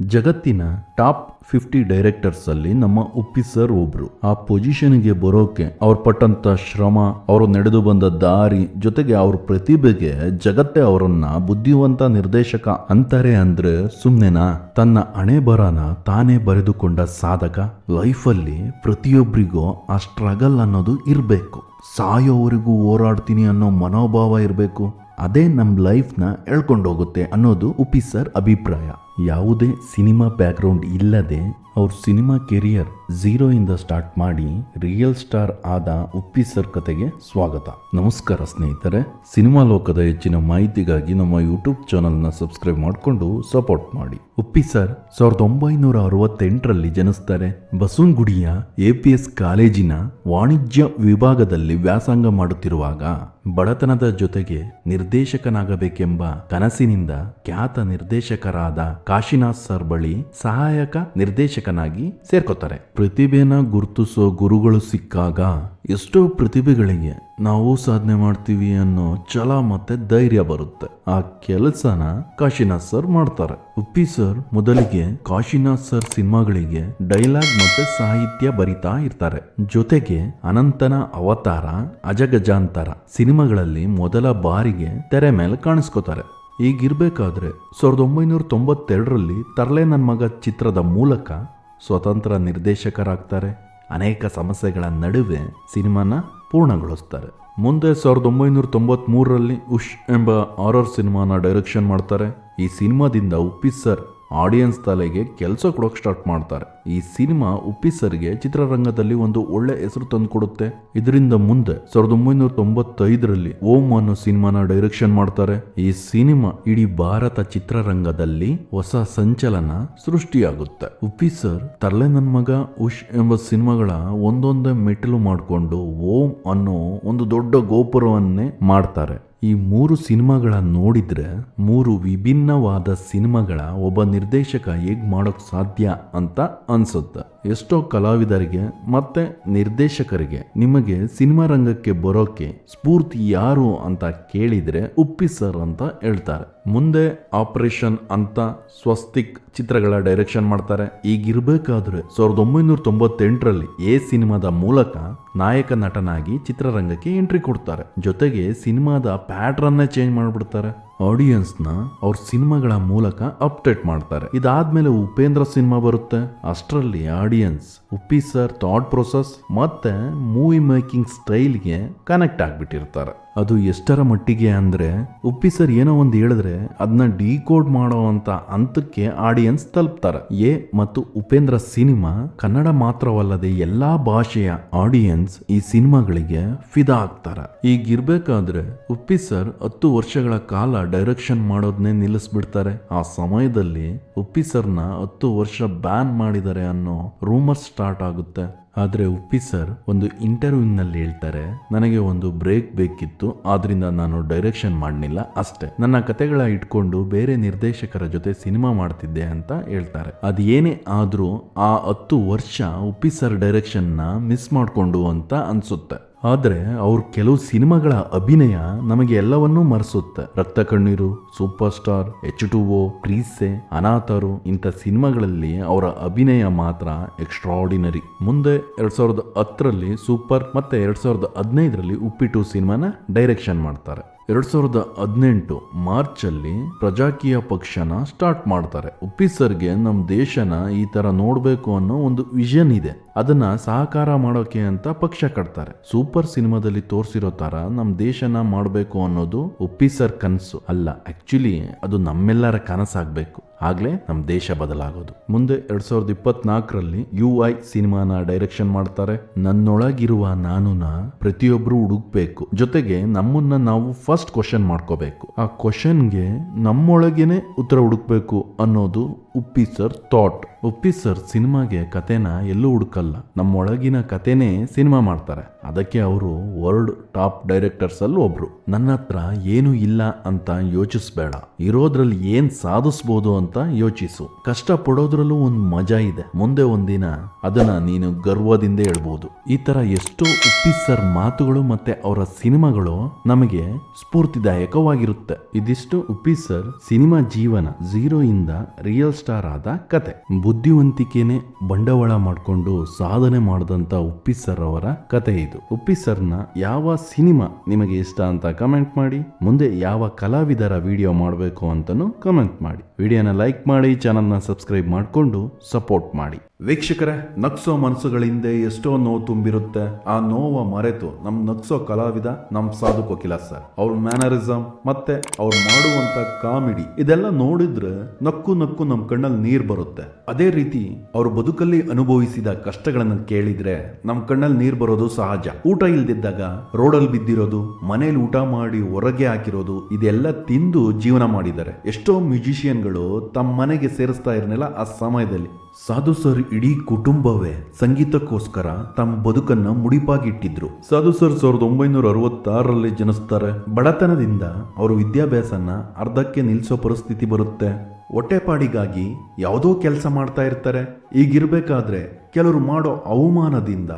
ಜಗತ್ತಿನ top fifty directors ಅಲ್ಲಿ ನಮ್ಮ ಉಪ್ಪಿ ಸರ್ ಒಬ್ರು. ಆ ಪೊಸಿಷನ್ಗೆ ಬರೋಕೆ ಅವ್ರು ಪಟ್ಟಂತ ಶ್ರಮ, ಅವರು ನಡೆದು ಬಂದ ದಾರಿ ಜೊತೆಗೆ ಅವ್ರ ಪ್ರತಿಭೆಗೆ ಜಗತ್ತೇ ಅವರನ್ನ ಬುದ್ಧಿವಂತ ನಿರ್ದೇಶಕ ಅಂತಾರೆ ಅಂದ್ರೆ ಸುಮ್ನೆನಾ? ತನ್ನ ಹಣೆ ಬರನ ತಾನೇ ಬರೆದುಕೊಂಡ ಸಾಧಕ ಲೈಫಲ್ಲಿ ಪ್ರತಿಯೊಬ್ಬರಿಗೂ ಆ ಸ್ಟ್ರಗಲ್ ಅನ್ನೋದು ಇರಬೇಕು. ಸಾಯೋವರೆಗೂ ಹೋರಾಡ್ತೀನಿ ಅನ್ನೋ ಮನೋಭಾವ ಇರಬೇಕು. ಅದೇ ನಮ್ಮ ಲೈಫ್ನ ಎಳ್ಕೊಂಡೋಗುತ್ತೆ ಅನ್ನೋದು ಉಪಿ ಸರ್ ಅಭಿಪ್ರಾಯ. ಯಾವುದೇ ಸಿನಿಮಾ ಬ್ಯಾಕ್ಗ್ರೌಂಡ್ ಇಲ್ಲದೆ ಅವ್ರ ಸಿನಿಮಾ ಕೆರಿಯರ್ ಝೀರೋಯಿಂದ ಸ್ಟಾರ್ಟ್ ಮಾಡಿ ರಿಯಲ್ ಸ್ಟಾರ್ ಆದ ಉಪ್ಪಿ ಸರ್ ಕತೆಗೆ ಸ್ವಾಗತ. ನಮಸ್ಕಾರ ಸ್ನೇಹಿತರೆ. ಸಿನಿಮಾ ಲೋಕದ ಹೆಚ್ಚಿನ ಮಾಹಿತಿಗಾಗಿ ನಮ್ಮ ಯೂಟ್ಯೂಬ್ ಚಾನಲ್ನ ಸಬ್ಸ್ಕ್ರೈಬ್ ಮಾಡಿಕೊಂಡು ಸಪೋರ್ಟ್ ಮಾಡಿ. ಉಪ್ಪಿ ಸರ್, ಸಾವಿರದ ಒಂಬೈನೂರ ಅರವತ್ತೆಂಟರಲ್ಲಿ ಜನಿಸ್ತಾರೆ. ಬಸವನಗುಡಿಯ ಎ ಪಿ ಎಸ್ ಕಾಲೇಜಿನ ವಾಣಿಜ್ಯ ವಿಭಾಗದಲ್ಲಿ ವ್ಯಾಸಂಗ ಮಾಡುತ್ತಿರುವಾಗ ಬಡತನದ ಜೊತೆಗೆ ನಿರ್ದೇಶಕನಾಗಬೇಕೆಂಬ ಕನಸಿನಿಂದ ಖ್ಯಾತ ನಿರ್ದೇಶಕರಾದ ಕಾಶಿನಾಥ್ ಸರ್ ಬಳಿ ಸಹಾಯಕ ನಿರ್ದೇಶಕನಾಗಿ ಸೇರ್ಕೋತಾರೆ. ಪ್ರತಿಭೆನ ಗುರುತಿಸೋ ಗುರುಗಳು ಸಿಕ್ಕಾಗ ಎಷ್ಟೋ ಪ್ರತಿಭೆಗಳಿಗೆ ನಾವು ಸಾಧನೆ ಮಾಡ್ತೀವಿ ಅನ್ನೋ ಛಲ ಮತ್ತೆ ಧೈರ್ಯ ಬರುತ್ತೆ. ಆ ಕೆಲಸನ ಕಾಶಿನಾಥ್ ಸರ್ ಮಾಡ್ತಾರೆ. ಉಪ್ಪಿ ಸರ್ ಮೊದಲಿಗೆ ಕಾಶಿನಾಥ್ ಸರ್ ಸಿನಿಮಾಗಳಿಗೆ ಡೈಲಾಗ್ ಮತ್ತೆ ಸಾಹಿತ್ಯ ಬರಿತಾ ಇರ್ತಾರೆ. ಜೊತೆಗೆ ಅನಂತನ ಅವತಾರ, ಅಜಗಜಾಂತರ ಸಿನಿಮಾಗಳಲ್ಲಿ ಮೊದಲ ಬಾರಿಗೆ ತೆರೆ ಮೇಲೆ ಕಾಣಿಸ್ಕೋತಾರೆ. ಈಗಿರ್ಬೇಕಾದ್ರೆ ಸಾವಿರದ ಒಂಬೈನೂರ ತೊಂಬತ್ತೆರಡರಲ್ಲಿ ತರಲೆ ನನ್ನ ಮಗ ಚಿತ್ರದ ಮೂಲಕ ಸ್ವತಂತ್ರ ನಿರ್ದೇಶಕರಾಗ್ತಾರೆ. ಅನೇಕ ಸಮಸ್ಯೆಗಳ ನಡುವೆ ಸಿನಿಮಾನ ಪೂರ್ಣಗೊಳಿಸ್ತಾರೆ. ಮುಂದೆ ಸಾವಿರದ ಒಂಬೈನೂರ ತೊಂಬತ್ಮೂರರಲ್ಲಿ ಉಶ್ ಎಂಬ ಆರರ್ ಸಿನಿಮಾನ ಡೈರೆಕ್ಷನ್ ಮಾಡ್ತಾರೆ. ಈ ಸಿನಿಮಾದಿಂದ ಉಪ್ಪಿ ಸರ್ ಆಡಿಯನ್ಸ್ ತಲೆಗೆ ಕೆಲಸ ಕೊಡೋಕೆ ಸ್ಟಾರ್ಟ್ ಮಾಡ್ತಾರೆ. ಈ ಸಿನಿಮಾ ಉಪ್ಪಿಸರ್ಗೆ ಚಿತ್ರರಂಗದಲ್ಲಿ ಒಂದು ಒಳ್ಳೆ ಹೆಸರು ತಂದುಕೊಡುತ್ತೆ. ಇದರಿಂದ ಮುಂದೆ ಸಾವಿರದ ಒಂಬೈನೂರ ತೊಂಬತ್ತೈದರಲ್ಲಿ ಓಂ ಅನ್ನೋ ಸಿನಿಮಾನ ಡೈರೆಕ್ಷನ್ ಮಾಡ್ತಾರೆ. ಈ ಸಿನಿಮಾ ಇಡೀ ಭಾರತ ಚಿತ್ರರಂಗದಲ್ಲಿ ಹೊಸ ಸಂಚಲನ ಸೃಷ್ಟಿಯಾಗುತ್ತೆ. ಉಪ್ಪಿ ಸರ್ ತರ್ಲೆ ನನ್ನ ಮಗ ಉಶ್ ಎಂಬ ಸಿನಿಮಾಗಳ ಒಂದೊಂದೇ ಮೆಟ್ಟಿಲು ಮಾಡಿಕೊಂಡು ಓಂ ಅನ್ನೋ ಒಂದು ದೊಡ್ಡ ಗೋಪುರವನ್ನೇ ಮಾಡ್ತಾರೆ. ಈ ಮೂರು ಸಿನಿಮಾಗಳ ನೋಡಿದ್ರೆ ಮೂರು ವಿಭಿನ್ನವಾದ ಸಿನಿಮಾಗಳ ಒಬ್ಬ ನಿರ್ದೇಶಕ ಹೇಗೆ ಮಾಡೋಕ್ಕೆ ಸಾಧ್ಯ ಅಂತ ಅನ್ಸುತ್ತೆ. ಎಷ್ಟೋ ಕಲಾವಿದರಿಗೆ ಮತ್ತೆ ನಿರ್ದೇಶಕರಿಗೆ ನಿಮಗೆ ಸಿನಿಮಾ ರಂಗಕ್ಕೆ ಬರೋಕೆ ಸ್ಫೂರ್ತಿ ಯಾರು ಅಂತ ಕೇಳಿದ್ರೆ ಉಪ್ಪಿ ಸರ್ ಅಂತ ಹೇಳ್ತಾರೆ. ಮುಂದೆ ಆಪರೇಷನ್ ಅಂತ ಸ್ವಸ್ತಿಕ್ ಚಿತ್ರಗಳ ಡೈರೆಕ್ಷನ್ ಮಾಡ್ತಾರೆ. ಈಗಿರ್ಬೇಕಾದ್ರೆ ಸಾವಿರದ ಒಂಬೈನೂರ ತೊಂಬತ್ತೆಂಟರಲ್ಲಿ ಎ ಸಿನಿಮಾದ ಮೂಲಕ ನಾಯಕ ನಟನಾಗಿ ಚಿತ್ರರಂಗಕ್ಕೆ ಎಂಟ್ರಿ ಕೊಡ್ತಾರೆ. ಜೊತೆಗೆ ಸಿನಿಮಾದ ಪ್ಯಾಟ್ರನ್ನೇ ಚೇಂಜ್ ಮಾಡಿಬಿಡ್ತಾರೆ. ಆಡಿಯನ್ಸ್ನ ಅವ್ರ ಸಿನಿಮಾಗಳ ಮೂಲಕ ಅಪ್ಡೇಟ್ ಮಾಡ್ತಾರೆ. ಇದಾದ್ಮೇಲೆ ಉಪೇಂದ್ರ ಸಿನಿಮಾ ಬರುತ್ತೆ. ಅಷ್ಟರಲ್ಲಿ audience Uppi sir thought process ಮತ್ತೆ ಮೂವಿ ಮೇಕಿಂಗ್ ಸ್ಟೈಲ್ಗೆ ಕನೆಕ್ಟ್ ಆಗ್ಬಿಟ್ಟಿರ್ತಾರೆ. ಅದು ಎಷ್ಟರ ಮಟ್ಟಿಗೆ ಅಂದರೆ, ಉಪ್ಪಿ ಸರ್ ಏನೋ ಒಂದು ಹೇಳಿದ್ರೆ ಅದನ್ನ ಡಿಕೋಡ್ ಮಾಡೋ ಅಂತ ಹಂತಕ್ಕೆ ಆಡಿಯನ್ಸ್ ತಲುಪ್ತಾರೆ. ಎ ಮತ್ತು ಉಪೇಂದ್ರ ಸಿನಿಮಾ ಕನ್ನಡ ಮಾತ್ರವಲ್ಲದೆ ಎಲ್ಲಾ ಭಾಷೆಯ ಆಡಿಯನ್ಸ್ ಈ ಸಿನಿಮಾಗಳಿಗೆ ಫಿದಾ ಆಗ್ತಾರೆ. ಈಗಿರ್ಬೇಕಾದ್ರೆ, ಉಪ್ಪಿ ಸರ್ ಹತ್ತು ವರ್ಷಗಳ ಕಾಲ ಡೈರೆಕ್ಷನ್ ಮಾಡೋದನ್ನೇ ನಿಲ್ಲಿಸ್ಬಿಡ್ತಾರೆ. ಆ ಸಮಯದಲ್ಲಿ ಉಪ್ಪಿ ಸರ್ನ ಹತ್ತು ವರ್ಷ ಬ್ಯಾನ್ ಮಾಡಿದ್ದಾರೆ ಅನ್ನೋ ರೂಮರ್ ಸ್ಟಾರ್ಟ್ ಆಗುತ್ತೆ. ಆದರೆ ಉಪ್ಪಿ ಸರ್ ಒಂದು ಇಂಟರ್ವ್ಯೂನಲ್ಲಿ ಹೇಳ್ತಾರೆ, ನನಗೆ ಒಂದು ಬ್ರೇಕ್ ಬೇಕಿತ್ತು, ಆದ್ರಿಂದ ನಾನು ಡೈರೆಕ್ಷನ್ ಮಾಡಲಿಲ್ಲ ಅಷ್ಟೇ. ನನ್ನ ಕತೆಗಳ ಇಟ್ಕೊಂಡು ಬೇರೆ ನಿರ್ದೇಶಕರ ಜೊತೆ ಸಿನಿಮಾ ಮಾಡ್ತಿದ್ದೆ ಅಂತ ಹೇಳ್ತಾರೆ. ಅದು ಏನೇ ಆದ್ರೂ ಆ ಹತ್ತು ವರ್ಷ ಉಪ್ಪಿ ಸರ್ ಡೈರೆಕ್ಷನ್ನ ಮಿಸ್ ಮಾಡಿಕೊಂಡು ಅಂತ ಅನ್ಸುತ್ತೆ. ಆದ್ರೆ ಅವ್ರ ಕೆಲವು ಸಿನಿಮಾಗಳ ಅಭಿನಯ ನಮಗೆ ಎಲ್ಲವನ್ನೂ ಮರೆಸುತ್ತೆ. Raktha Kanneeru, super star H two O ಕ್ರೀಸೆ, ಅನಾಥರು ಇಂಥ ಸಿನಿಮಾಗಳಲ್ಲಿ ಅವರ ಅಭಿನಯ ಮಾತ್ರ ಎಕ್ಸ್ಟ್ರಾಡಿನರಿ ಮುಂದೆ ಎರಡ್ ಸಾವಿರದ ಹತ್ತರಲ್ಲಿ ಸೂಪರ್, ಮತ್ತೆ ಎರಡ್ ಸಾವಿರದ ಹದಿನೈದರಲ್ಲಿ ಉಪ್ಪಿಟ್ಟು ಸಿನಿಮಾನ ಡೈರೆಕ್ಷನ್ ಮಾಡ್ತಾರೆ. ಎರಡ್ ಸಾವಿರದ ಹದಿನೆಂಟು ಮಾರ್ಚ್ ಅಲ್ಲಿ ಪ್ರಜಾಕೀಯ ಪಕ್ಷನ ಸ್ಟಾರ್ಟ್ ಮಾಡ್ತಾರೆ. ಉಪ್ಪಿ ಸರ್ಗೆ ನಮ್ಮ ದೇಶನ ಈ ತರ ನೋಡಬೇಕು ಅನ್ನೋ ಒಂದು ವಿಷನ್ ಇದೆ. ಅದನ್ನ ಸಹಕಾರ ಮಾಡೋಕೆ ಅಂತ ಪಕ್ಷ ಕಟ್ತಾರೆ. ಸೂಪರ್ ಸಿನಿಮಾದಲ್ಲಿ ತೋರಿಸಿರೋ ತರ ನಮ್ಮ ದೇಶನ ಮಾಡಬೇಕು ಅನ್ನೋದು ಉಪ್ಪಿ ಸರ್ ಕನಸು ಅಲ್ಲ. ಆಕ್ಚುಲಿ ಅದು ನಮ್ಮೆಲ್ಲರ ಕನಸಾಗ್ಬೇಕು. ಆಗ್ಲೇ ನಮ್ಮ ದೇಶ ಬದಲಾಗೋದು. ಮುಂದೆ ಎರಡ್ ಸಾವಿರದ ಇಪ್ಪತ್ನಾಲ್ಕರಲ್ಲಿ ಯು ಐ ಸಿನಿಮಾನ ಡೈರೆಕ್ಷನ್ ಮಾಡ್ತಾರೆ. ನನ್ನೊಳಗಿರುವ ನಾನುನ ಪ್ರತಿಯೊಬ್ಬರು ಹುಡುಕ್ಬೇಕು. ಜೊತೆಗೆ ನಮ್ಮನ್ನ ನಾವು ಫಸ್ಟ್ ಕ್ವಶನ್ ಮಾಡ್ಕೋಬೇಕು. ಆ ಕ್ವಶನ್ಗೆ ನಮ್ಮೊಳಗೇನೆ ಉತ್ತರ ಹುಡುಕ್ಬೇಕು ಅನ್ನೋದು Uppi sir thought. Uppi sir ಸಿನಿಮಾಗೆ ಕತೆನ ಎಲ್ಲೂ ಹುಡುಕಲ್ಲ. ನಮ್ಮೊಳಗಿನ ಕತೆನೇ ಸಿನಿಮಾ ಮಾಡ್ತಾರೆ. ಅದಕ್ಕೆ ಅವರು ವರ್ಲ್ಡ್ ಟಾಪ್ ಡೈರೆಕ್ಟರ್ಸ್ ಅಲ್ಲಿ ಒಬ್ರು. ನನ್ನ ಹತ್ರ ಏನು ಇಲ್ಲ ಅಂತ ಯೋಚಿಸ್ಬೇಡ. ಇರೋದ್ರಲ್ಲಿ ಏನ್ ಸಾಧಿಸ್ಬೋದು ಅಂತ ಯೋಚಿಸು. ಕಷ್ಟ ಪಡೋದ್ರಲ್ಲೂ ಒಂದು ಮಜಾ ಇದೆ. ಮುಂದೆ ಒಂದಿನ ಅದನ್ನ ನೀನು ಗರ್ವದಿಂದ ಹೇಳ್ಬೋದು. ಈ ತರ ಎಷ್ಟೋ ಉಪ್ಪಿಸರ್ ಮಾತುಗಳು ಮತ್ತೆ ಅವರ ಸಿನಿಮಾಗಳು ನಮಗೆ ಸ್ಫೂರ್ತಿದಾಯಕವಾಗಿರುತ್ತೆ. ಇದಿಷ್ಟು ಉಪ್ಪಿಸರ್ ಸಿನಿಮಾ ಜೀವನ ಜೀರೋ ಇಂದ ರಿಯಲ್ ಸ್ಟಾರ್ ಆದ ಕತೆ. ಬುದ್ಧಿವಂತಿಕೆನೆ ಬಂಡವಾಳ ಮಾಡಿಕೊಂಡು ಸಾಧನೆ ಮಾಡಿದಂತ ಉಪ್ಪಿಸರ್ ಅವರ ಕತೆ ಇದು. ಉಪ್ಪಿಸರ್ನ ಯಾವ ಸಿನಿಮಾ ನಿಮಗೆ ಇಷ್ಟ ಅಂತ ಕಮೆಂಟ್ ಮಾಡಿ, ಮುಂದೆ ಯಾವ ಕಲಾವಿದರ ವಿಡಿಯೋ ಮಾಡಬೇಕು ಅಂತಲೂ ಕಮೆಂಟ್ ಮಾಡಿ. ವಿಡಿಯೋನ ಲೈಕ್ ಮಾಡಿ, ಚಾನಲ್ನ ಸಬ್ಸ್ಕ್ರೈಬ್ ಮಾಡಿಕೊಂಡು ಸಪೋರ್ಟ್ ಮಾಡಿ. ವೀಕ್ಷಕರೇ, ನಗ್ಸೋ ಮನಸ್ಸುಗಳಿಂದ ಎಷ್ಟೋ ನೋವು ತುಂಬಿರುತ್ತೆ. ಆ ನೋವ ಮರೆತು ನಮ್ ನಗ್ಸೋ ಕಲಾವಿದ, ನಮ್ ಸಾಧು ಕೋಕಿಲ ಸರ್. ಅವ್ರ ಮ್ಯಾನರಿಸಮ್ ಮತ್ತೆ ಅವ್ರು ಮಾಡುವಂತ ಕಾಮಿಡಿ, ಇದೆಲ್ಲ ನೋಡಿದ್ರೆ ನಕ್ಕು ನಕ್ಕು ನಮ್ ಕಣ್ಣಲ್ಲಿ ನೀರ್ ಬರುತ್ತೆ. ಅದೇ ರೀತಿ ಅವ್ರ ಬದುಕಲ್ಲಿ ಅನುಭವಿಸಿದ ಕಷ್ಟಗಳನ್ನ ಕೇಳಿದ್ರೆ ನಮ್ ಕಣ್ಣಲ್ಲಿ ನೀರ್ ಬರೋದು ಸಹಜ. ಊಟ ಇಲ್ದಿದ್ದಾಗ, ರೋಡಲ್ಲಿ ಬಿದ್ದಿರೋದು, ಮನೇಲಿ ಊಟ ಮಾಡಿ ಹೊರಗೆ ಹಾಕಿರೋದು, ಇದೆಲ್ಲ ತಿಂದು ಜೀವನ ಮಾಡಿದ್ದಾರೆ. ಎಷ್ಟೋ ಮ್ಯೂಸಿಷಿಯನ್ಗಳು ತಮ್ಮ ಮನೆಗೆ ಸೇರಿಸ್ತಾ ಇರಲಿಲ್ಲ ಆ ಸಮಯದಲ್ಲಿ. ಸಾಧು ಸರ್ ಇಡೀ ಕುಟುಂಬವೇ ಸಂಗೀತಕ್ಕೋಸ್ಕರ ತಮ್ಮ ಬದುಕನ್ನ ಮುಡಿಪಾಗಿಟ್ಟಿದ್ರು. ಸಾಧು ಸರ್ ಸಾವಿರದ ಒಂಬೈನೂರ ಅರವತ್ತಾರರಲ್ಲಿ ಜನಿಸ್ತಾರೆ. ಬಡತನದಿಂದ ಅವರು ವಿದ್ಯಾಭ್ಯಾಸನ ಅರ್ಧಕ್ಕೆ ನಿಲ್ಲಿಸೋ ಪರಿಸ್ಥಿತಿ ಬರುತ್ತೆ. ಹೊಟ್ಟೆಪಾಡಿಗಾಗಿ ಯಾವುದೋ ಕೆಲಸ ಮಾಡ್ತಾ ಇರ್ತಾರೆ. ಈಗಿರ್ಬೇಕಾದ್ರೆ ಕೆಲವರು ಮಾಡೋ ಅವಮಾನದಿಂದ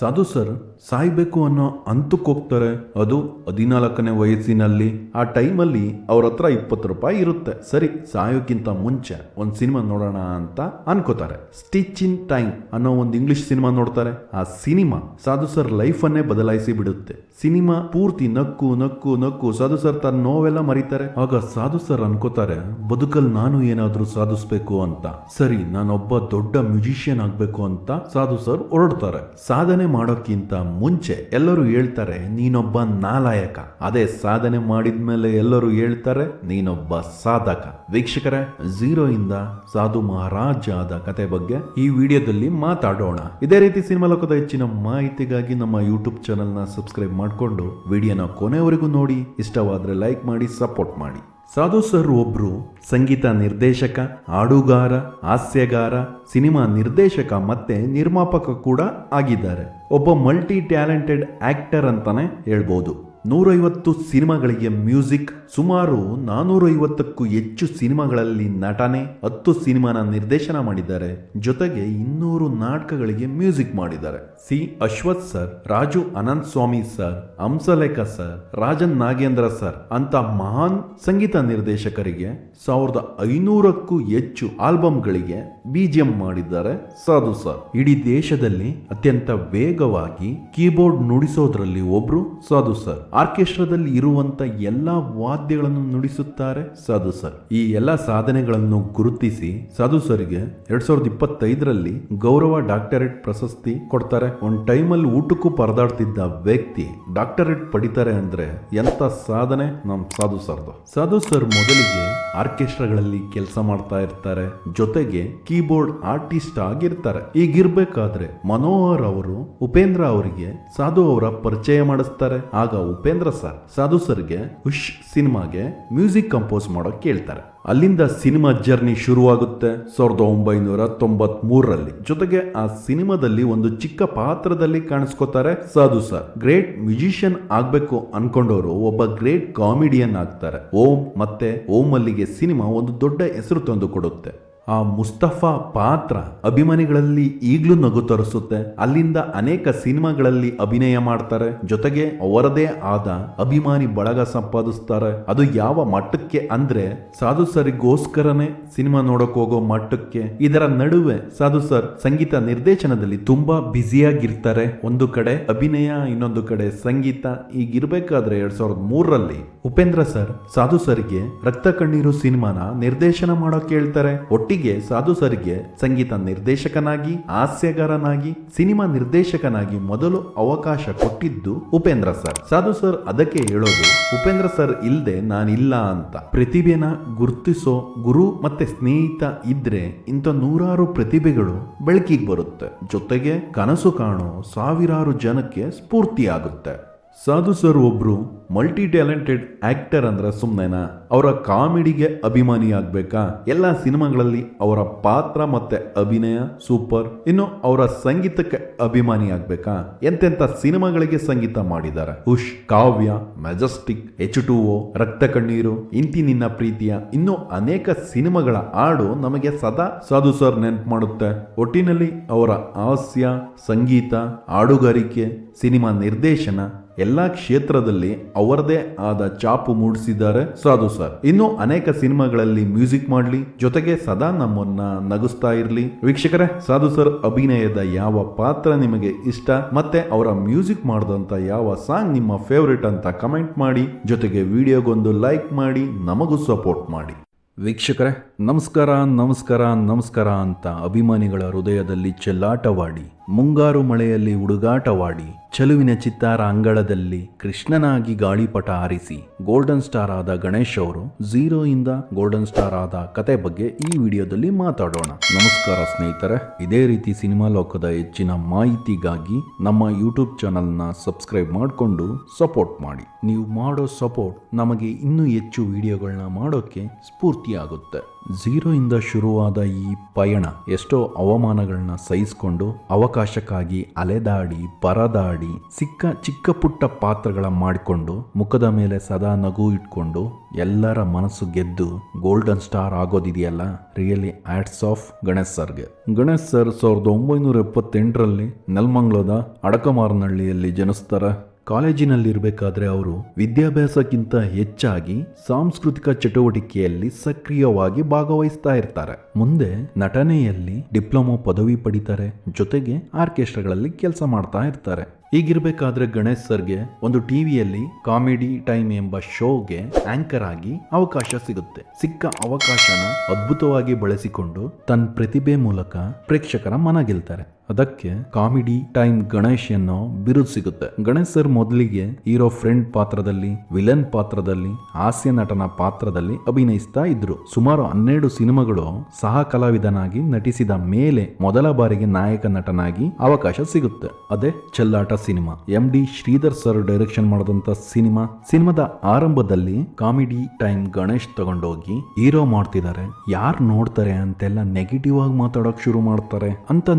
ಸಾಧು ಸರ್, ಸಾಯ್ಬೇಕು ಅನ್ನೋ ಅಂತಕ್ಕೆ ಹೋಗ್ತಾರೆ. ಅದು ಹದಿನಾಲ್ಕನೇ ವಯಸ್ಸಿನಲ್ಲಿ. ಆ ಟೈಮಲ್ಲಿ ಅವ್ರ ಹತ್ರ ಇಪ್ಪತ್ತು ರೂಪಾಯಿ ಇರುತ್ತೆ. ಸರಿ, ಸಾಯೋಕ್ಕಿಂತ ಮುಂಚೆ ಒಂದು ಸಿನಿಮಾ ನೋಡೋಣ ಅಂತ ಅನ್ಕೋತಾರೆ. ಸ್ಟಿಚ್ ಇನ್ ಟೈಮ್ ಅನ್ನೋ ಒಂದು ಇಂಗ್ಲಿಷ್ ಸಿನಿಮಾ ನೋಡ್ತಾರೆ. ಆ ಸಿನಿಮಾ ಸಾಧು ಸರ್ ಲೈಫನ್ನೇ ಬದಲಾಯಿಸಿ ಬಿಡುತ್ತೆ. ಸಿನಿಮಾ ಪೂರ್ತಿ ನಕ್ಕು ನಕ್ಕು ನಕ್ಕು. ಸಾಧು ಸರ್ ತನ್ನ ನೋವೆಲ್ಲ ಮರೀತಾರೆ. ಆಗ ಸಾಧು ಸರ್ ಅನ್ಕೋತಾರೆ ಬದುಕಲ್ ನಾನು ಏನಾದ್ರೂ ಸಾಧಿಸ್ಬೇಕು ಅಂತ. ಸರಿ, ನಾನೊಬ್ಬ ದೊಡ್ಡ ಮ್ಯೂಸಿಷಿಯನ್ ಆಗ್ಬೇಕು ಅಂತ ಸಾಧು ಸರ್ ಹೊರಡ್ತಾರೆ. ಸಾಧನೆ ಮಾಡೋಕ್ಕಿಂತ ಮುಂಚೆ ಎಲ್ಲರೂ ಹೇಳ್ತಾರೆ, ನೀನೊಬ್ಬ ನಾಲಾಯಕ. ಅದೇ ಸಾಧನೆ ಮಾಡಿದ್ಮೇಲೆ ಎಲ್ಲರೂ ಹೇಳ್ತಾರೆ, ನೀನೊಬ್ಬ ಸಾಧಕ. ವೀಕ್ಷಕರೇ, ಝೀರೋ ಇಂದ ಸಾಧು ಮಹಾರಾಜ ಆದ ಕತೆ ಬಗ್ಗೆ ಈ ವಿಡಿಯೋದಲ್ಲಿ ಮಾತಾಡೋಣ. ಇದೇ ರೀತಿ ಸಿನಿಮಾ ಲೋಕದ ಹೆಚ್ಚಿನ ಮಾಹಿತಿಗಾಗಿ ನಮ್ಮ ಯೂಟ್ಯೂಬ್ ಚಾನೆಲ್ನ ಸಬ್ಸ್ಕ್ರೈಬ್ ಮಾಡಿಕೊಂಡು ವಿಡಿಯೋನ ಕೊನೆವರೆಗೂ ನೋಡಿ, ಇಷ್ಟವಾದರೆ ಲೈಕ್ ಮಾಡಿ ಸಪೋರ್ಟ್ ಮಾಡಿ. ಸಾಧು ಸರ್ ಒಬ್ರು ಸಂಗೀತ ನಿರ್ದೇಶಕ, ಹಾಡುಗಾರ, ಹಾಸ್ಯಗಾರ, ಸಿನಿಮಾ ನಿರ್ದೇಶಕ ಮತ್ತೆ ನಿರ್ಮಾಪಕ ಕೂಡ ಆಗಿದ್ದಾರೆ. ಒಬ್ಬ ಮಲ್ಟಿ ಟ್ಯಾಲೆಂಟೆಡ್ ಆಕ್ಟರ್ ಅಂತಾನೆ ಹೇಳ್ಬೋದು. ನೂರೈವತ್ತು ಸಿನಿಮಾಗಳಿಗೆ ಮ್ಯೂಸಿಕ್, ಸುಮಾರು ನಾನೂರೈವತ್ತಕ್ಕೂ ಹೆಚ್ಚು ಸಿನಿಮಾಗಳಲ್ಲಿ ನಟನೆ, ಹತ್ತು ಸಿನಿಮಾನ ನಿರ್ದೇಶನ ಮಾಡಿದ್ದಾರೆ. ಜೊತೆಗೆ ಇನ್ನೂರು ನಾಟಕಗಳಿಗೆ ಮ್ಯೂಸಿಕ್ ಮಾಡಿದ್ದಾರೆ. C. Ashwath sir, Raju Ananth Swamy sir, Hamsalekha sir, Rajan Nagendra sir ಅಂತ ಮಹಾನ್ ಸಂಗೀತ ನಿರ್ದೇಶಕರಿಗೆ ಸಾವಿರದ ಐನೂರಕ್ಕೂ ಹೆಚ್ಚು ಆಲ್ಬಮ್ಗಳಿಗೆ ಬಿಜಿಎಂ ಮಾಡಿದ್ದಾರೆ ಸಾಧು ಸರ್. ಇಡೀ ದೇಶದಲ್ಲಿ ಅತ್ಯಂತ ವೇಗವಾಗಿ ಕೀಬೋರ್ಡ್ ನುಡಿಸೋದ್ರಲ್ಲಿ ಒಬ್ರು ಸಾಧು ಸರ್. ಆರ್ಕೆಸ್ಟ್ರಾದಲ್ಲಿ ಇರುವಂತ ಎಲ್ಲ ವಾದ್ಯಗಳನ್ನು ನುಡಿಸುತ್ತಾರೆ ಸಾಧು ಸರ್. ಈ ಎಲ್ಲ ಸಾಧನೆಗಳನ್ನು ಗುರುತಿಸಿ ಸಾಧು ಸರ್ಗೆ ಎರಡ್ ಸಾವಿರದ ಇಪ್ಪತ್ತೈದರಲ್ಲಿ ಗೌರವ ಡಾಕ್ಟರೇಟ್ ಪ್ರಶಸ್ತಿ ಕೊಡ್ತಾರೆ. ಒಂದ್ ಟೈಮಲ್ಲಿ ಊಟಕ್ಕೂ ಪರದಾಡ್ತಿದ್ದ ವ್ಯಕ್ತಿ ಡಾಕ್ಟರೇಟ್ ಪಡಿತಾರೆ ಅಂದ್ರೆ ಎಂತ ಸಾಧನೆ ನಮ್ ಸಾಧು ಸರ್ದು. ಸಾಧು ಸರ್ ಮೊದಲಿಗೆ ಆರ್ಕೆಸ್ಟ್ರಾಗಳಲ್ಲಿ ಕೆಲಸ ಮಾಡ್ತಾ ಇರ್ತಾರೆ. ಜೊತೆಗೆ ಕೀಬೋರ್ಡ್ ಆರ್ಟಿಸ್ಟ್ ಆಗಿರ್ತಾರೆ. ಈಗಿರ್ಬೇಕಾದ್ರೆ ಮನೋಹರ್ ಅವರು, ಉಪೇಂದ್ರ ಅವರಿಗೆ ಸಾಧು ಅವರ ಪರಿಚಯ ಮಾಡಿಸ್ತಾರೆ. ಆಗ ಉಪೇಂದ್ರ ಸರ್, ಸಾಧು ಸರ್ಗೆ ಹುಷ್ ಸಿನಿಮಾಗೆ ಮ್ಯೂಸಿಕ್ ಕಂಪೋಸ್ ಮಾಡೋಕೆ ಕೇಳ್ತಾರೆ. ಅಲ್ಲಿಂದ ಸಿನಿಮಾ ಜರ್ನಿ ಶುರುವಾಗುತ್ತೆ ಸಾವಿರದ ಒಂಬೈನೂರ ತೊಂಬತ್ ಮೂರರಲ್ಲಿ ಜೊತೆಗೆ ಆ ಸಿನಿಮಾದಲ್ಲಿ ಒಂದು ಚಿಕ್ಕ ಪಾತ್ರದಲ್ಲಿ ಕಾಣಿಸ್ಕೋತಾರೆ ಸಾಧು ಸರ್. ಗ್ರೇಟ್ ಮ್ಯೂಸಿಷಿಯನ್ ಆಗ್ಬೇಕು ಅನ್ಕೊಂಡವರು ಒಬ್ಬ ಗ್ರೇಟ್ ಕಾಮಿಡಿಯನ್ ಆಗ್ತಾರೆ. ಓಂ ಮತ್ತೆ ಓಂ ಅಲ್ಲಿಗೆ ಸಿನಿಮಾ ಒಂದು ದೊಡ್ಡ ಹೆಸರು ತಂದು ಕೊಡುತ್ತೆ. ಆ ಮುಸ್ತಫಾ ಪಾತ್ರ ಅಭಿಮಾನಿಗಳಲ್ಲಿ ಈಗಲೂ ನಗು ತರಿಸುತ್ತೆ. ಅಲ್ಲಿಂದ ಅನೇಕ ಸಿನಿಮಾಗಳಲ್ಲಿ ಅಭಿನಯ ಮಾಡ್ತಾರೆ. ಜೊತೆಗೆ ಅವರದೇ ಆದ ಅಭಿಮಾನಿ ಬಳಗ ಸಂಪಾದಿಸ್ತಾರೆ. ಅದು ಯಾವ ಮಟ್ಟಕ್ಕೆ ಅಂದ್ರೆ ಸಾಧು ಸರಿಗೋಸ್ಕರನೇ ಸಿನಿಮಾ ನೋಡಕ್ ಹೋಗೋ ಮಟ್ಟಕ್ಕೆ. ಇದರ ನಡುವೆ ಸಾಧು ಸರ್ ಸಂಗೀತ ನಿರ್ದೇಶನದಲ್ಲಿ ತುಂಬಾ ಬ್ಯುಸಿಯಾಗಿರ್ತಾರೆ. ಒಂದು ಕಡೆ ಅಭಿನಯ, ಇನ್ನೊಂದು ಕಡೆ ಸಂಗೀತ. ಈಗಿರ್ಬೇಕಾದ್ರೆ ಎರಡ್ ಸಾವಿರದ ಮೂರರಲ್ಲಿ ಉಪೇಂದ್ರ ಸರ್ ಸಾಧು ಸರ್ಗೆ ರಕ್ತ ಕಣ್ಣೀರು ಸಿನಿಮಾನ ನಿರ್ದೇಶನ ಮಾಡೋಕೆ ಹೇಳ್ತಾರೆ. ಒಟ್ಟಿಗೆ ಸಾಧು ಸರ್ಗೆ ಸಂಗೀತ ನಿರ್ದೇಶಕನಾಗಿ, ಹಾಸ್ಯಗಾರನಾಗಿ, ಸಿನಿಮಾ ನಿರ್ದೇಶಕನಾಗಿ ಮೊದಲು ಅವಕಾಶ ಕೊಟ್ಟಿದ್ದು ಉಪೇಂದ್ರ ಸರ್. ಸಾಧು ಸರ್ ಅದಕ್ಕೆ ಹೇಳೋದು, ಉಪೇಂದ್ರ ಸರ್ ಇಲ್ದೆ ನಾನಿಲ್ಲ ಅಂತ. ಪ್ರತಿಭೆನ ಗುರುತಿಸೋ ಗುರು ಮತ್ತೆ ಸ್ನೇಹಿತ ಇದ್ರೆ ಇಂಥ ನೂರಾರು ಪ್ರತಿಭೆಗಳು ಬೆಳಕಿಗೆ ಬರುತ್ತೆ. ಜೊತೆಗೆ ಕನಸು ಕಾಣೋ ಸಾವಿರಾರು ಜನಕ್ಕೆ ಸ್ಫೂರ್ತಿಯಾಗುತ್ತೆ. ಸಾಧು ಸರ್ ಒಬ್ರು ಮಲ್ಟಿ ಟ್ಯಾಲೆಂಟೆಡ್ ಆಕ್ಟರ್ ಅಂದ್ರೆ ಸುಮ್ಮನೆನಾ ಅವರ ಕಾಮಿಡಿಗೆ ಅಭಿಮಾನಿ ಆಗ್ಬೇಕಾ? ಎಲ್ಲ ಸಿನಿಮಾಗಳಲ್ಲಿ ಅವರ ಪಾತ್ರ ಮತ್ತೆ ಅಭಿನಯ ಸೂಪರ್. ಇನ್ನು ಅವರ ಸಂಗೀತಕ್ಕೆ ಅಭಿಮಾನಿ ಆಗ್ಬೇಕಾ? ಎಂತೆಂತ ಸಿನಿಮಾಗಳಿಗೆ ಸಂಗೀತ ಮಾಡಿದ್ದಾರೆ? Ushh Kavya, Majestic, H two O Raktha Kanneeru, ಇಂತಿ ನಿನ್ನ ಪ್ರೀತಿಯ ಇನ್ನು ಅನೇಕ ಸಿನಿಮಾಗಳ ಹಾಡು ನಮಗೆ ಸದಾ ಸಾಧು ಸರ್ ನೆನಪು ಮಾಡುತ್ತೆ. ಒಟ್ಟಿನಲ್ಲಿ ಅವರ ಹಾಸ್ಯ, ಸಂಗೀತ, ಹಾಡುಗಾರಿಕೆ, ಸಿನಿಮಾ ನಿರ್ದೇಶನ ಎಲ್ಲಾ ಕ್ಷೇತ್ರದಲ್ಲಿ ಅವರದೇ ಆದ ಚಾಪು ಮೂಡಿಸಿದ್ದಾರೆ ಸಾಧು ಸರ್. ಇನ್ನು ಅನೇಕ ಸಿನಿಮಾಗಳಲ್ಲಿ ಮ್ಯೂಸಿಕ್ ಮಾಡಲಿ, ಜೊತೆಗೆ ಸದಾ ನಮ್ಮನ್ನ ನಗಿಸ್ತಾ ಇರಲಿ. ವೀಕ್ಷಕರೇ, ಸಾಧು ಸರ್ ಅಭಿನಯದ ಯಾವ ಪಾತ್ರ ನಿಮಗೆ ಇಷ್ಟ, ಮತ್ತೆ ಅವರ ಮ್ಯೂಸಿಕ್ ಮಾಡಿದಂತ ಯಾವ ಸಾಂಗ್ ನಿಮ್ಮ ಫೇವ್ರೇಟ್ ಅಂತ ಕಮೆಂಟ್ ಮಾಡಿ, ಜೊತೆಗೆ ವಿಡಿಯೋಗೊಂದು ಲೈಕ್ ಮಾಡಿ, ನಮಗೂ ಸಪೋರ್ಟ್ ಮಾಡಿ. ವೀಕ್ಷಕರೇ, ನಮಸ್ಕಾರ ನಮಸ್ಕಾರ ನಮಸ್ಕಾರ ಅಂತ ಅಭಿಮಾನಿಗಳ ಹೃದಯದಲ್ಲಿ ಚೆಲ್ಲಾಟವಾಡಿ, ಮುಂಗಾರು ಮಳೆಯಲ್ಲಿ ಹುಡುಗಾಟವಾಡಿ ಚಲುವಿನ ಚಿತ್ತಾರ ಅಂಗಳದಲ್ಲಿ ಕೃಷ್ಣನಾಗಿ ಗಾಳಿಪಟ ಆರಿಸಿ ಗೋಲ್ಡನ್ ಸ್ಟಾರ್ ಆದ ಗಣೇಶ್ ಅವರು ಝೀರೋ ಇಂದ ಗೋಲ್ಡನ್ ಸ್ಟಾರ್ ಆದ ಕತೆ ಬಗ್ಗೆ ಈ ವಿಡಿಯೋದಲ್ಲಿ ಮಾತಾಡೋಣ. ನಮಸ್ಕಾರ ಸ್ನೇಹಿತರೆ. ಇದೇ ರೀತಿ ಸಿನಿಮಾ ಲೋಕದ ಹೆಚ್ಚಿನ ಮಾಹಿತಿಗಾಗಿ ನಮ್ಮ ಯೂಟ್ಯೂಬ್ ಚಾನಲ್ನ ಸಬ್ಸ್ಕ್ರೈಬ್ ಮಾಡಿಕೊಂಡು ಸಪೋರ್ಟ್ ಮಾಡಿ. ನೀವು ಮಾಡೋ ಸಪೋರ್ಟ್ ನಮಗೆ ಇನ್ನೂ ಹೆಚ್ಚು ವಿಡಿಯೋಗಳನ್ನ ಮಾಡೋಕ್ಕೆ ಸ್ಫೂರ್ತಿಯಾಗುತ್ತೆ. ಝೀರೋ ಇಂದ ಶುರುವಾದ ಈ ಪಯಣ ಎಷ್ಟೋ ಅವಮಾನಗಳನ್ನ ಸಹಿಸಿಕೊಂಡು ಅವಕಾಶಕ್ಕಾಗಿ ಅಲೆದಾಡಿ, ಪರದಾಡಿ ಸಿಕ್ಕ ಚಿಕ್ಕ ಪುಟ್ಟ ಪಾತ್ರಗಳ ಮಾಡಿಕೊಂಡು ಮುಖದ ಮೇಲೆ ಸದಾ ನಗು ಇಟ್ಕೊಂಡು ಎಲ್ಲರ ಮನಸ್ಸು ಗೆದ್ದು ಗೋಲ್ಡನ್ ಸ್ಟಾರ್ ಆಗೋದಿದೆಯಲ್ಲ? ರಿಯಲಿ ಆಟ್ಸ್ ಆಫ್ ಗಣೇಶ್ ಸರ್ಗೆ. ಗಣೇಶ್ ಸರ್ ಸಾವಿರದ ಒಂಬೈನೂರ ಎಪ್ಪತ್ತೆಂಟರಲ್ಲಿ ನೆಲಮಂಗ್ಲದ ಅಡಕಮಾರನಹಳ್ಳಿಯಲ್ಲಿ ಜನಿಸ್ತಾರೆ. ಕಾಲೇಜಿನಲ್ಲಿರಬೇಕಾದ್ರೆ ಅವರು ವಿದ್ಯಾಭ್ಯಾಸಕ್ಕಿಂತ ಹೆಚ್ಚಾಗಿ ಸಾಂಸ್ಕೃತಿಕ ಚಟುವಟಿಕೆಯಲ್ಲಿ ಸಕ್ರಿಯವಾಗಿ ಭಾಗವಹಿಸ್ತಾ ಇರ್ತಾರೆ. ಮುಂದೆ ನಟನೆಯಲ್ಲಿ ಡಿಪ್ಲೊಮೊ ಪದವಿ ಪಡಿತಾರೆ. ಜೊತೆಗೆ ಆರ್ಕೆಸ್ಟ್ರಾಗಳಲ್ಲಿ ಕೆಲಸ ಮಾಡ್ತಾ ಇರ್ತಾರೆ. ಹೀಗಿರ್ಬೇಕಾದ್ರೆ ಗಣೇಶ್ ಸರ್ಗೆ ಒಂದು ಟಿವಿಯಲ್ಲಿ ಕಾಮಿಡಿ ಟೈಮ್ ಎಂಬ ಶೋಗೆ ಆಂಕರ್ ಆಗಿ ಅವಕಾಶ ಸಿಗುತ್ತೆ. ಸಿಕ್ಕ ಅವಕಾಶನ ಅದ್ಭುತವಾಗಿ ಬಳಸಿಕೊಂಡು ತನ್ನ ಪ್ರತಿಭೆ ಮೂಲಕ ಪ್ರೇಕ್ಷಕರ ಮನ ಗೆಲ್ತಾರೆ. ಅದಕ್ಕೆ ಕಾಮಿಡಿ ಟೈಮ್ ಗಣೇಶ್ ಅನ್ನೋ ಬಿರುದು ಸಿಗುತ್ತೆ. ಗಣೇಶ್ ಸರ್ ಮೊದಲಿಗೆ ಹೀರೋ ಫ್ರೆಂಡ್ ಪಾತ್ರದಲ್ಲಿ, ವಿಲನ್ ಪಾತ್ರದಲ್ಲಿ, ಹಾಸ್ಯ ನಟನ ಪಾತ್ರದಲ್ಲಿ ಅಭಿನಯಿಸ್ತಾ ಇದ್ರು. ಸುಮಾರು ಹನ್ನೆರಡು ಸಿನಿಮಾಗಳು ಸಹ ಕಲಾವಿದನಾಗಿ ನಟಿಸಿದ ಮೇಲೆ ಮೊದಲ ಬಾರಿಗೆ ನಾಯಕ ನಟನಾಗಿ ಅವಕಾಶ ಸಿಗುತ್ತೆ. ಅದೇ Chellata cinema. M D Shridhar sir direction ಮಾಡಿದಂತ ಸಿನಿಮಾ. ಸಿನಿಮಾದ ಆರಂಭದಲ್ಲಿ ಕಾಮಿಡಿ ಟೈಮ್ ಗಣೇಶ್ ತಗೊಂಡೋಗಿ ಹೀರೋ ಮಾಡ್ತಿದ್ದಾರೆ. ಯಾರು ನೋಡ್ತಾರೆ ಅಂತೆಲ್ಲ ನೆಗೆಟಿವ್ ಆಗಿ ಮಾತಾಡೋಕ್ ಶುರು ಮಾಡ್ತಾರೆ. ಅಂತ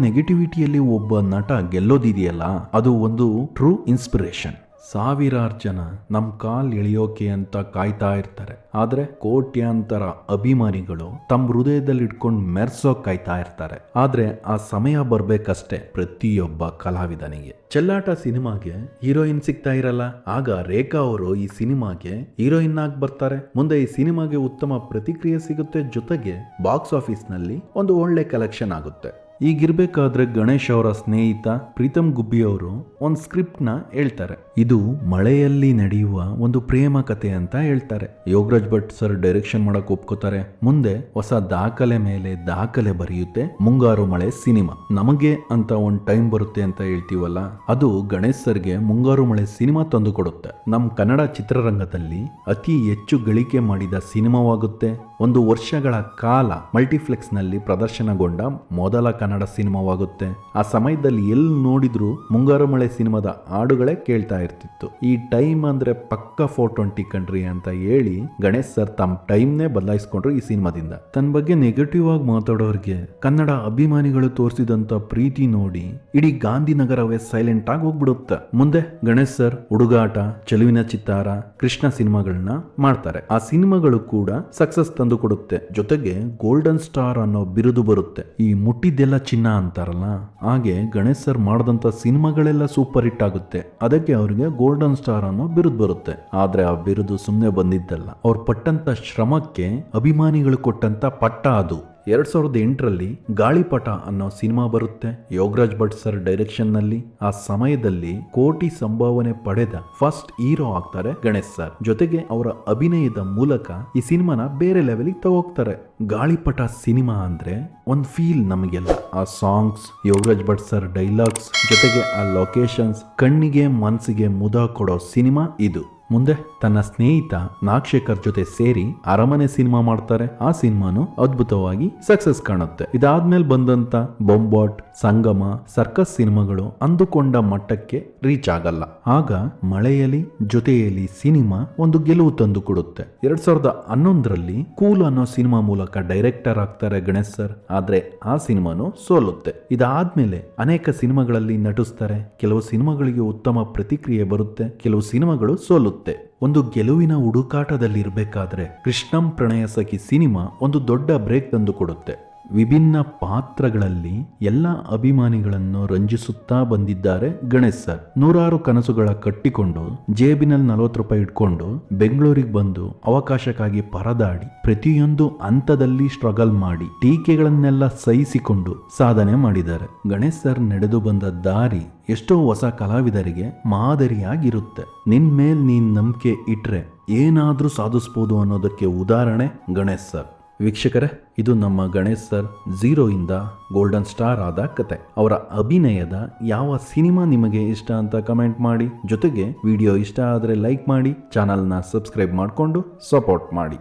ನೆಗೆಟಿವಿಟಿಯಲ್ಲಿ ಒಬ್ಬ ನಟ ಗೆಲ್ಲೋದಿದೆಯಲ್ಲ, ಅದು ಒಂದು ಟ್ರೂ ಇನ್ಸ್ಪಿರೇಷನ್ ಸಾವಿರಾರು ಜನ ನಮ್ಮ ಕಾಲ್ ಎಳೆಯೋಕೆ ಅಂತ ಕಾಯ್ತಾ ಇರ್ತಾರೆ. ಆದ್ರೆ ಕೋಟ್ಯಾಂತರ ಅಭಿಮಾನಿಗಳು ತಮ್ಮ ಹೃದಯದಲ್ಲಿ ಇಟ್ಕೊಂಡು ಮೆರ್ಸೋಕ್ ಕಾಯ್ತಾ ಇರ್ತಾರೆ. ಆದ್ರೆ ಆ ಸಮಯ ಬರ್ಬೇಕಷ್ಟೇ ಪ್ರತಿಯೊಬ್ಬ ಕಲಾವಿದನಿಗೆ. ಚೆಲ್ಲಾಟ ಸಿನಿಮಾಗೆ ಹೀರೋಯಿನ್ ಸಿಗ್ತಾ ಇರಲ್ಲ. ಆಗ ರೇಖಾ ಅವರು ಈ ಸಿನಿಮಾಗೆ ಹೀರೋಯಿನ್ ಆಗಿ ಬರ್ತಾರೆ. ಮುಂದೆ ಈ ಸಿನಿಮಾಗೆ ಉತ್ತಮ ಪ್ರತಿಕ್ರಿಯೆ ಸಿಗುತ್ತೆ ಜೊತೆಗೆ ಬಾಕ್ಸ್ ಆಫೀಸ್ನಲ್ಲಿ ಒಂದು ಒಳ್ಳೆ ಕಲೆಕ್ಷನ್ ಆಗುತ್ತೆ. ಈಗಿರ್ಬೇಕಾದ್ರೆ ಗಣೇಶ್ ಅವರ ಸ್ನೇಹಿತ ಪ್ರೀತಮ್ ಗುಬ್ಬಿ ಅವರು ಒಂದು ಸ್ಕ್ರಿಪ್ಟ್ನ ಹೇಳ್ತಾರೆ. ಇದು ಮಳೆಯಲ್ಲಿ ನಡೆಯುವ ಒಂದು ಪ್ರೇಮ ಕಥೆ ಅಂತ ಹೇಳ್ತಾರೆ. ಯೋಗರಾಜ್ ಭಟ್ ಸರ್ ಡೈರೆಕ್ಷನ್ ಮಾಡಕ್ ಒಪ್ಕೋತಾರೆ. ಮುಂದೆ ಹೊಸ ದಾಖಲೆ ಮೇಲೆ ದಾಖಲೆ ಬರೆಯುತ್ತೆ. ಮುಂಗಾರು ಮಳೆ ಸಿನಿಮಾ. ನಮಗೆ ಅಂತ ಒಂದು ಟೈಮ್ ಬರುತ್ತೆ ಅಂತ ಹೇಳ್ತೀವಲ್ಲ, ಅದು ಗಣೇಶ್ ಸರ್ಗೆ ಮುಂಗಾರು ಮಳೆ ಸಿನಿಮಾ ತಂದು ಕೊಡುತ್ತೆ. ನಮ್ಮ ಕನ್ನಡ ಚಿತ್ರರಂಗದಲ್ಲಿ ಅತಿ ಹೆಚ್ಚು ಗಳಿಕೆ ಮಾಡಿದ ಸಿನಿಮಾವಾಗುತ್ತೆ. ಒಂದು ವರ್ಷಗಳ ಕಾಲ ಮಲ್ಟಿಫ್ಲೆಕ್ಸ್ನಲ್ಲಿ ಪ್ರದರ್ಶನಗೊಂಡ ಮೊದಲ ಕನ್ನಡ ಸಿನಿಮಾವಾಗುತ್ತೆ. ಆ ಸಮಯದಲ್ಲಿ ಎಲ್ಲಿ ನೋಡಿದ್ರು ಮುಂಗಾರು ಮಳೆ ಸಿನಿಮಾದ ಹಾಡುಗಳೇ ಕೇಳ್ತಾ ಇರ್ತಿತ್ತು. ಈ ಟೈಮ್ ಅಂದ್ರೆ ಪಕ್ಕ ಫೋರ್ ಟ್ವೆಂಟಿ ಕಂಟ್ರಿ ಅಂತ ಹೇಳಿ ಗಣೇಶ್ ಸರ್ ತಮ್ಮ ಟೈಮ್ನೇ ಬದಲಾಯಿಸ್ಕೊಂಡ್ರು ಈ ಸಿನಿಮಾದಿಂದ. ತನ್ನ ಬಗ್ಗೆ ನೆಗೆಟಿವ್ ಆಗಿ ಮಾತಾಡೋರಿಗೆ ಕನ್ನಡ ಅಭಿಮಾನಿಗಳು ತೋರಿಸಿದಂತ ಪ್ರೀತಿ ನೋಡಿ ಇಡೀ ಗಾಂಧಿನಗರವೇ ಸೈಲೆಂಟ್ ಆಗಿ ಹೋಗ್ಬಿಡುತ್ತೆ. ಮುಂದೆ ಗಣೇಶ್ ಸರ್, ಹುಡುಗಾಟ, ಚೆಲುವಿನ ಚಿತ್ತಾರ, ಕೃಷ್ಣ ಸಿನಿಮಾಗಳನ್ನ ಮಾಡ್ತಾರೆ. ಆ ಸಿನಿಮಾಗಳು ಕೂಡ ಸಕ್ಸಸ್ ತಂದು ಕೊಡುತ್ತೆ. ಜೊತೆಗೆ ಗೋಲ್ಡನ್ ಸ್ಟಾರ್ ಅನ್ನೋ ಬಿರುದು ಬರುತ್ತೆ. ಈ ಮುಟ್ಟಿದ್ದೆಲ್ಲ ಚಿನ್ನ ಅಂತಾರಲ್ಲ? ಹಾಗೆ ಗಣೇಶ್ ಸರ್ ಮಾಡಿದಂತ ಸಿನಿಮಾಗಳೆಲ್ಲ ಸೂಪರ್ ಹಿಟ್ ಆಗುತ್ತೆ. ಅದಕ್ಕೆ ಅವರಿಗೆ ಗೋಲ್ಡನ್ ಸ್ಟಾರ್ ಅನ್ನೋ ಬಿರುದು ಬರುತ್ತೆ. ಆದ್ರೆ ಆ ಬಿರುದು ಸುಮ್ಮನೆ ಬಂದಿದ್ದಲ್ಲ. ಅವ್ರು ಪಟ್ಟಂತ ಶ್ರಮಕ್ಕೆ ಅಭಿಮಾನಿಗಳು ಕೊಟ್ಟಂತ ಪಟ್ಟ ಅದು. ಎರಡ್ ಸಾವಿರದ ಎಂಟರಲ್ಲಿ ಗಾಳಿಪಟ ಅನ್ನೋ ಸಿನಿಮಾ ಬರುತ್ತೆ. ಯೋಗರಾಜ್ ಭಟ್ ಸರ್ ಡೈರೆಕ್ಷನ್ನಲ್ಲಿ. ಆ ಸಮಯದಲ್ಲಿ ಕೋಟಿ ಸಂಭಾವನೆ ಪಡೆದ ಫಸ್ಟ್ ಹೀರೋ ಆಗ್ತಾರೆ ಗಣೇಶ್ ಸರ್. ಜೊತೆಗೆ ಅವರ ಅಭಿನಯದ ಮೂಲಕ ಈ ಸಿನಿಮಾನ ಬೇರೆ ಲೆವೆಲ್ಗೆ ತಗೋಗ್ತಾರೆ. ಗಾಳಿಪಟ ಸಿನಿಮಾ ಅಂದ್ರೆ ಒಂದ್ ಫೀಲ್ ನಮಗೆಲ್ಲ. ಆ songs, Yogaraj Bhat sir dialogues, ಜೊತೆಗೆ ಆ ಲೊಕೇಶನ್ಸ್, ಕಣ್ಣಿಗೆ ಮನಸ್ಸಿಗೆ ಮುದ ಕೊಡೋ ಸಿನಿಮಾ ಇದು. ಮುಂದೆ ತನ್ನ ಸ್ನೇಹಿತ ನಾಗಶೇಖರ್ ಜೊತೆ ಸೇರಿ ಅರಮನೆ ಸಿನಿಮಾ ಮಾಡ್ತಾರೆ. ಆ ಸಿನಿಮಾನು ಅದ್ಭುತವಾಗಿ ಸಕ್ಸಸ್ ಕಾಣುತ್ತೆ. ಇದಾದ್ಮೇಲೆ ಬಂದಂತ ಬೊಂಬಾಟ್, ಸಂಗಮ, ಸರ್ಕಸ್ ಸಿನಿಮಾಗಳು ಅಂದುಕೊಂಡ ಮಟ್ಟಕ್ಕೆ ರೀಚ್ ಆಗಲ್ಲ. ಆಗ ಮಳೆಯಲ್ಲಿ ಜೊತೆಯಲ್ಲಿ ಸಿನಿಮಾ ಒಂದು ಗೆಲುವು ತಂದು ಕೊಡುತ್ತೆ. ಎರಡ್ ಸಾವಿರದ ಹನ್ನೊಂದರಲ್ಲಿ ಕೂಲ್ ಅನ್ನೋ ಸಿನಿಮಾ ಮೂಲಕ ಡೈರೆಕ್ಟರ್ ಆಗ್ತಾರೆ ಗಣೇಶ್ ಸರ್. ಆದ್ರೆ ಆ ಸಿನಿಮಾನು ಸೋಲುತ್ತೆ. ಇದಾದ್ಮೇಲೆ ಅನೇಕ ಸಿನಿಮಾಗಳಲ್ಲಿ ನಟಿಸ್ತಾರೆ. ಕೆಲವು ಸಿನಿಮಾಗಳಿಗೆ ಉತ್ತಮ ಪ್ರತಿಕ್ರಿಯೆ ಬರುತ್ತೆ. ಕೆಲವು ಸಿನಿಮಾಗಳು ಸೋಲುತ್ತೆ. ಒಂದು ಗೆಲುವಿನ ಹುಡುಕಾಟದಲ್ಲಿರಬೇಕಾದ್ರೆ ಕೃಷ್ಣಂ ಪ್ರಣಯ ಸಖಿ ಸಿನಿಮಾ ಒಂದು ದೊಡ್ಡ ಬ್ರೇಕ್ ತಂದು ಕೊಡುತ್ತೆ. ವಿಭಿನ್ನ ಪಾತ್ರಗಳಲ್ಲಿ ಎಲ್ಲ ಅಭಿಮಾನಿಗಳನ್ನು ರಂಜಿಸುತ್ತಾ ಬಂದಿದ್ದಾರೆ ಗಣೇಶ್ ಸರ್. ನೂರಾರು ಕನಸುಗಳ ಕಟ್ಟಿಕೊಂಡು, ಜೇಬಿನಲ್ಲಿ ನಲವತ್ತು ರೂಪಾಯಿ ಇಟ್ಕೊಂಡು, ಬೆಂಗಳೂರಿಗೆ ಬಂದು ಅವಕಾಶಕ್ಕಾಗಿ ಪರದಾಡಿ, ಪ್ರತಿಯೊಂದು ಹಂತದಲ್ಲಿ ಸ್ಟ್ರಗಲ್ ಮಾಡಿ, ಟೀಕೆಗಳನ್ನೆಲ್ಲ ಸಹಿಸಿಕೊಂಡು ಸಾಧನೆ ಮಾಡಿದ್ದಾರೆ. ಗಣೇಶ್ ಸರ್ ನಡೆದು ಬಂದ ದಾರಿ ಎಷ್ಟೋ ಹೊಸ ಕಲಾವಿದರಿಗೆ ಮಾದರಿಯಾಗಿರುತ್ತೆ. ನಿನ್ ಮೇಲ್ ನೀನ್ ನಂಬಿಕೆ ಇಟ್ರೆ ಏನಾದ್ರೂ ಸಾಧಿಸ್ಬೋದು ಅನ್ನೋದಕ್ಕೆ ಉದಾಹರಣೆ ಗಣೇಶ್ ಸರ್. ವೀಕ್ಷಕರೇ, ಇದು ನಮ್ಮ ಗಣೇಶ್ ಸರ್ ಝೀರೋಯಿಂದ ಗೋಲ್ಡನ್ ಸ್ಟಾರ್ ಆದ ಕತೆ. ಅವರ ಅಭಿನಯದ ಯಾವ ಸಿನಿಮಾ ನಿಮಗೆ ಇಷ್ಟ ಅಂತ ಕಮೆಂಟ್ ಮಾಡಿ. ಜೊತೆಗೆ ವಿಡಿಯೋ ಇಷ್ಟ ಆದರೆ ಲೈಕ್ ಮಾಡಿ, ಚಾನಲ್ನ ಸಬ್ಸ್ಕ್ರೈಬ್ ಮಾಡಿಕೊಂಡು ಸಪೋರ್ಟ್ ಮಾಡಿ.